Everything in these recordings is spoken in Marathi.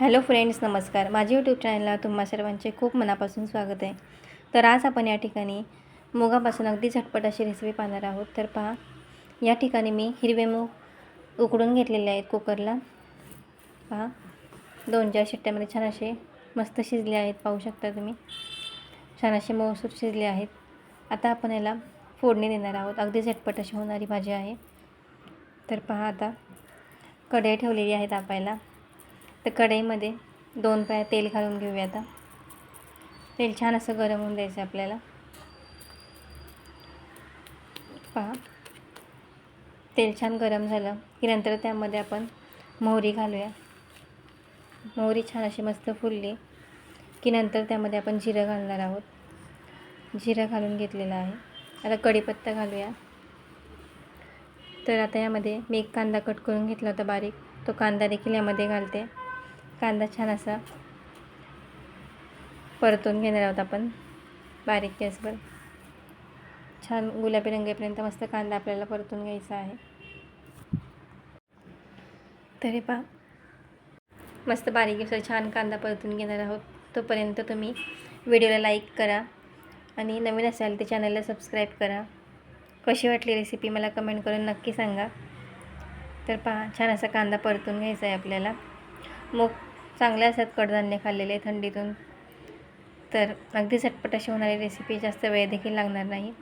हॅलो फ्रेंड्स नमस्कार. माझ्या यूट्यूब चॅनलला तुम्हा सर्वांचे खूप मनापासून स्वागत आहे. तर आज आपण या ठिकाणी मुगापासून अगदी झटपट अशी रेसिपी पाहणार आहोत. तर पहा या ठिकाणी मी हिरवे मूग उकडून घेतलेले आहेत कुकरला. पहा दोन चार शिट्ट्यामध्ये छान असे मस्त शिजले आहेत पाहू शकता तुम्ही. छान असे मऊसूर शिजले आहेत. आता आपण याला फोडणी देणार आहोत. अगदी झटपट अशी होणारी भाजी आहे. तर पहा आता कढई ठेवलेली आहे तापायला तर कढईमध्ये दोन पाय तेल घालून घेऊया आता. तेल छान असं गरम होऊन द्यायचं आपल्याला. पहा. तेल छान गरम झालं की नंतर त्यामध्ये आपण मोहरी घालूया. मोहरी छान अशी मस्त फुलली की नंतर त्यामध्ये आपण जिरं घालणार आहोत. जिरं घालून घेतलेलं आहे. आता कढीपत्ता घालूया. तर आता यामध्ये मी एक कांदा कट करून घेतला होता बारीक. तो कांदा देखील यामध्ये घालते. कांदा छान असा परतून घेणार आहोत आपण बारीक गॅसवर. छान गुलाबी रंगेपर्यंत मस्त कांदा आपल्याला परतून घ्यायचा आहे. तरी पहा मस्त बारीक असं छान कांदा परतून घेणार आहोत. तोपर्यंत तुम्ही व्हिडिओला लाईक करा आणि नवीन असाल ते चॅनलला सबस्क्राईब करा. कशी वाटली रेसिपी मला कमेंट करून नक्की सांगा. तर पहा छान असा कांदा परतून घ्यायचा आहे आपल्याला. मग चांगले असतात कडधान्य खाल्लेले थंडीतून. तर अगदी झटपट अशी होणारी रेसिपी जास्त वेळ देखील लागणार नाही.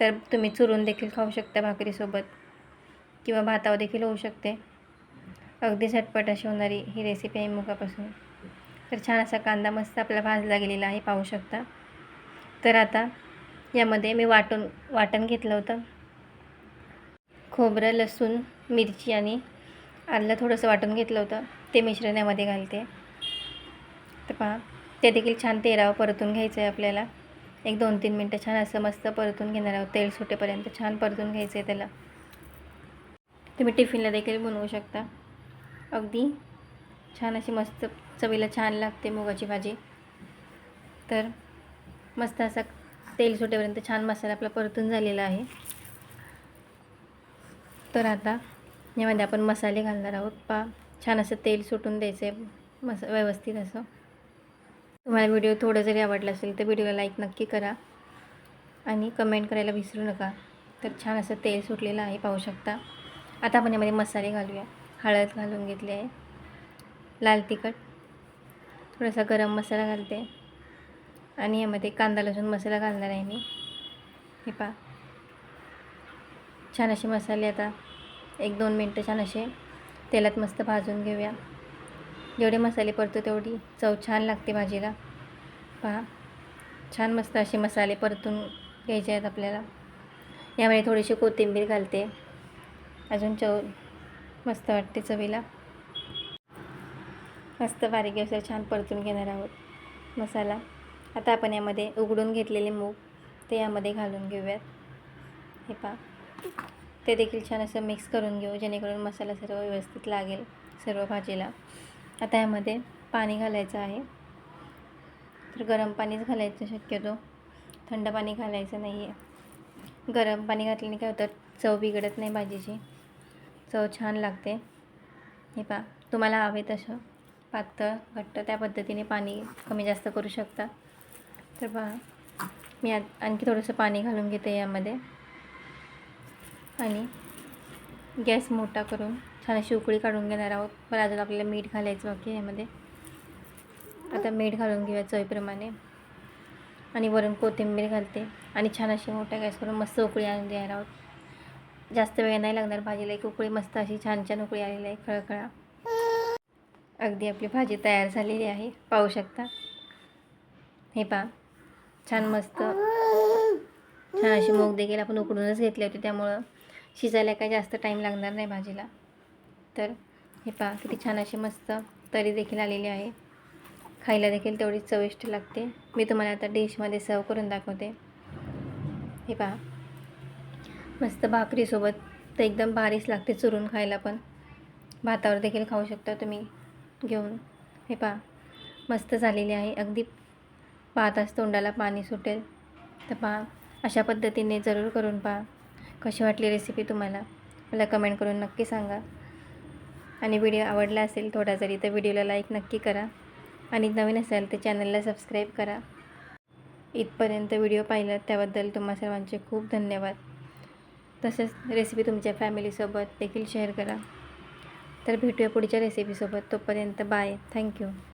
तर तुम्ही चुरून देखील खाऊ शकता भाकरीसोबत. किंवा भातावर देखील होऊ शकते. अगदी झटपट अशी होणारी ही रेसिपी आहे मुगापासून. तर छान असा कांदा मस्त आपला भाजला गेलेला आहे पाहू शकता. तर आता यामध्ये मी वाटून वाटण घेतलं होतं. खोबरं लसूण मिरची आणि आलं थोडंसं वाटून घेतलं होतं. ते मिश्रण यामध्ये घालते. तर पहा ते देखील छान तेलावर परतून घ्यायचं आहे आपल्याला. एक दोन तीन मिनटं छान असं मस्त परतून घेणार आहोत. तेल सुटेपर्यंत छान परतून घ्यायचं आहे त्याला. तुम्ही टिफिनला देखील बनवू शकता. अगदी छान अशी मस्त चवीला छान लागते मुगाची भाजी. तर मस्त असा तेल सुटेपर्यंत छान मसाला आपला परतून झालेला आहे. तर आता यामध्ये आपण मसाले घालणार आहोत. पा छान असं तेल सुटून द्यायचं आहे. मस व्यवस्थित असं. तुम्हाला व्हिडिओ थोडं जरी आवडला असेल तर व्हिडिओला लाईक नक्की करा. आणि कमेंट करायला विसरू नका. तर छान असं तेल सुटलेलं आहे पाहू शकता. आता आपण यामध्ये मसाले घालूया. हळद घालून घेतली आहे. लाल तिखट. थोडासा गरम मसाला घालते. आणि यामध्ये कांदा लसूण मसाला घालणार आहे मी. हे पा छान असे मसाले आता एक दोन मिनटं छान असे तेलात मस्त भाजून घेऊया. जेवढे मसाले परतो तेवढी चव छान लागते भाजीला. पहा छान मस्त असे मसाले परतून घ्यायचे आहेत आपल्याला. यामध्ये थोडीशी कोथिंबीर घालते. अजून चव मस्त वाटते चवीला. मस्त बारीक गॅसवर छान परतून घेणार आहोत मसाला. आता आपण यामध्ये उघडून घेतलेले मूग ते यामध्ये घालून घेऊयात. हे पहा. ते देखील छान असं मिक्स करून घेऊ जेणेकरून मसाला सर्व व्यवस्थित लागेल सर्व भाजीला. आता यामध्ये पाणी घालायचं आहे. तर गरम पाणीच घालायचं शक्यतो. थंड पाणी घालायचं नाही आहे गरम पाणी घातल्याने काय होतं चव बिघडत नाही भाजीची. चव छान लागते. हे पहा तुम्हाला हवे तसं पातळ घट्ट त्या पद्धतीने पाणी कमी जास्त करू शकता. तर पहा मी आ आणखी थोडंसं पाणी घालून घेते यामध्ये. आणि गॅस मोठा करून छान अशी उकळी काढून घेणार आहोत. पण अजून आपल्याला मीठ घालायचं बाकी यामध्ये आता मीठ घालून घेऊया चवीप्रमाणे. आणि वरून कोथिंबीर घालते. आणि छान अशी मोठ्या गॅस करून मस्त उकळी आणून देणार आहोत. जास्त वेळ नाही लागणार भाजीला. एक उकळी मस्त अशी छान छान उकळी आलेली आहे. खळखळा. अगदी आपली भाजी तयार झालेली आहे. पाहू शकता. हे पहा. छान मस्त. छान अशी मूग देखील आपण उकडूनच घेतले होते त्यामुळं. शिजायला काही जास्त टाईम लागणार नाही भाजीला. तर हे पहा किती छान अशी मस्त तरी देखील आलेली आहे. खायला देखील तेवढी चविष्ट लागते. मी तुम्हाला आता डिशमध्ये सर्व करून दाखवते. हे पहा. मस्त भाकरीसोबत तर एकदम भारीच लागते चुरून खायला पण. भातावर देखील खाऊ शकता तुम्ही. घेऊन. हे पहा. मस्त झालेली आहे. अगदी पाहताच तोंडाला पाणी सुटेल. तर पहा अशा पद्धतीने जरूर करून पहा. कशी वाटली रेसिपी तुम्हाला? मला कमेंट करून नक्की सांगा. आणि व्हिडिओ आवडला असेल थोडा जरी तर व्हिडिओला लाईक नक्की करा. आणि नवीन असेल तर चॅनलला सबस्क्राईब करा. इथपर्यंत व्हिडिओ पाहिला त्याबद्दल तुम्हा सर्वांचे खूप धन्यवाद. तसेच रेसिपी तुमच्या फॅमिलीसोबत देखील शेअर करा. तर भेटूया पुढच्या रेसिपीसोबत तोपर्यंत बाय थँक्यू